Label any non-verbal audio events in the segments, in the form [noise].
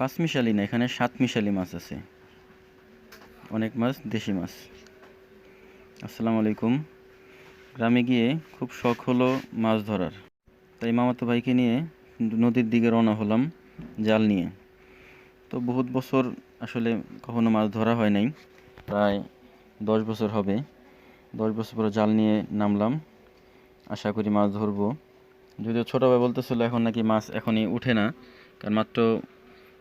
পাঁচ মিশালি না, এখানে সাত মিশালি মাছ আছে। অনেক মাছ, দেশি মাছ। আসসালামু আলাইকুম। গ্রামে গিয়ে খুব শখ হলো মাছ ধরার। তাই মামাতো ভাইকে নিয়ে নদীর দিকে রওনা হলাম জাল নিয়ে। তো বহুত বছর আসলে কখনো মাছ ধরা হয় নাই। প্রায় দশ বছর হবে। দশ বছর পরে জাল নিয়ে নামলাম। আশা করি মাছ ধরবো। যদিও ছোটো ভাই বলতেছিল এখন নাকি মাছ এখনই উঠে না। কারণ মাত্র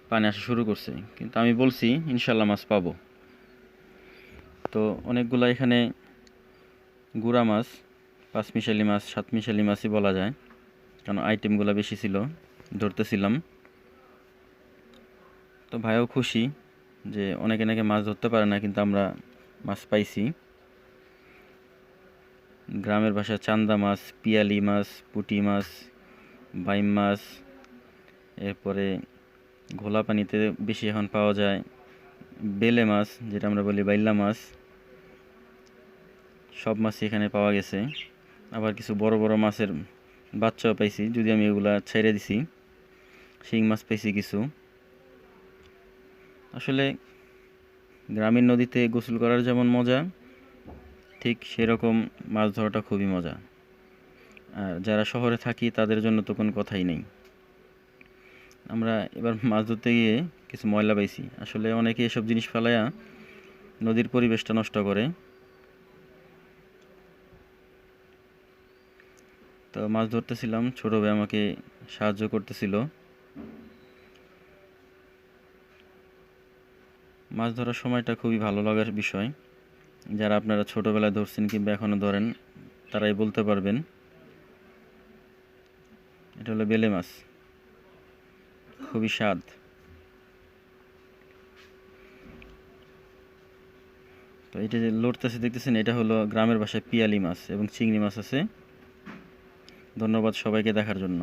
পানি আসা শুরু করছে। কিন্তু আমি বলছি ইনশাল্লাহ মাছ পাবো। তো অনেকগুলো এখানে গুড়া মাছ পাঁচ মিশালি মাছ সাত মিশালি মাছই বলা যায়। কারণ আইটেমগুলো বেশি ছিল, ধরতেছিলাম। তো ভাইও খুশি যে অনেকে নাকি মাছ ধরতে পারে না, কিন্তু আমরা মাছ পাইছি। গ্রামের ভাষায় চান্দা মাছ, পিয়ালি মাছ, পুটি মাছ, বাইম মাছ, এরপরে ঘোলা পানিতে বেশি এখন পাওয়া যায় বেলে মাছ, যেটা আমরা বলি বাইল্লা মাছ। সব মাছই এখানে পাওয়া গেছে। আবার কিছু বড় বড় মাছের বাচ্চাও পাইছি যদি আমি এগুলা ছেড়ে দিছি। শিং মাছ পাইছি কিছু। আসলে গ্রামীণ নদীতে গোসল করার যেমন মজা, ঠিক সেরকম মাছ ধরাটা খুবই মজা। আর যারা শহরে থাকি তাদের জন্য তো কোনো কথাই নেই। আমরা এবার [laughs] মাছ ধরতে গিয়ে কিছু ময়লা পাইছি। আসলে অনেকে এসব জিনিস ফেলায়া নদীর পরিবেশটা নষ্ট করে। তো মাছ ধরতেছিলাম, ছোট ভাই আমাকে সাহায্য করতেছিল। মাছ ধরার সময়টা খুবই ভালো লাগার বিষয়। যারা আপনারা ছোটবেলায় ধরছেন কিংবা এখনও ধরেন, তারাই বলতে পারবেন। এটা হলো বেলে মাছ। খুবই স্বাদ। তো এটা যে লড়তেছে, দেখতেছেন, এটা হলো গ্রামের বাসায় পিয়ালি মাছ এবং চিংড়ি মাছ আছে। ধন্যবাদ সবাইকে দেখার জন্য।